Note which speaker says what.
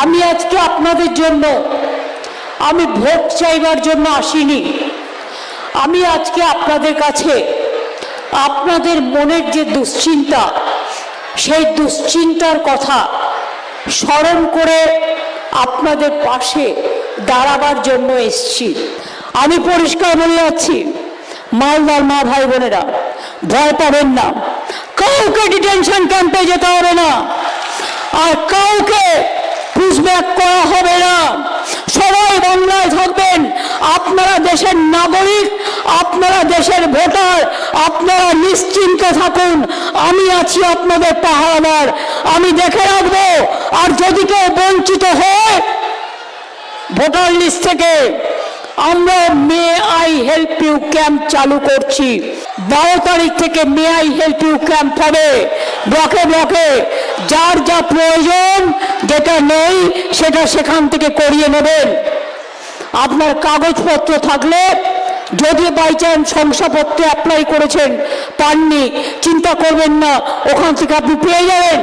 Speaker 1: আমি আজকে আপনাদের জন্য, আমি ভোট চাইবার জন্য আসিনি। আমি আজকে আপনাদের কাছে আপনাদের মনের যে দুশ্চিন্তা, সেই দুশ্চিন্তার কথা স্মরণ করে আপনাদের পাশে দাঁড়াবার জন্য এসছি। আমি পরিষ্কার বলে যাচ্ছি, মালদার মা ভাই বোনেরা, ভয় পাবেন না। কাউকে ডিটেনশন ক্যাম্পে যেতে হবে না। আর কাউকে পুষব্যাক করা হবে না। সবাই বাংলায় থাকবেন। আপনারা দেশের নাগরিক, আপনারা দেশের ভোটার, আপনারা নিশ্চিন্তে থাকুন। আমি আছি আপনাদের পাহারাদার। আমি দেখে রাখব। আর যদি কেউ বঞ্চিত হয়, ভোটার লিস্ট থেকে আমরা May I help you camp চালু করছি। বারো তারিখ থেকে May I help you camp হবে। ব্লকে ব্লকে, যার যা প্রয়োজন, যেটা নেই সেটা সেখান থেকে করিয়ে নেবেন। আপনার কাগজপত্র থাকলে যদি বাই চান্স শংসাপত্রে অ্যাপ্লাই করেছেন পাননি, চিন্তা করবেন না, ওখান থেকে আপনি পেয়ে যাবেন।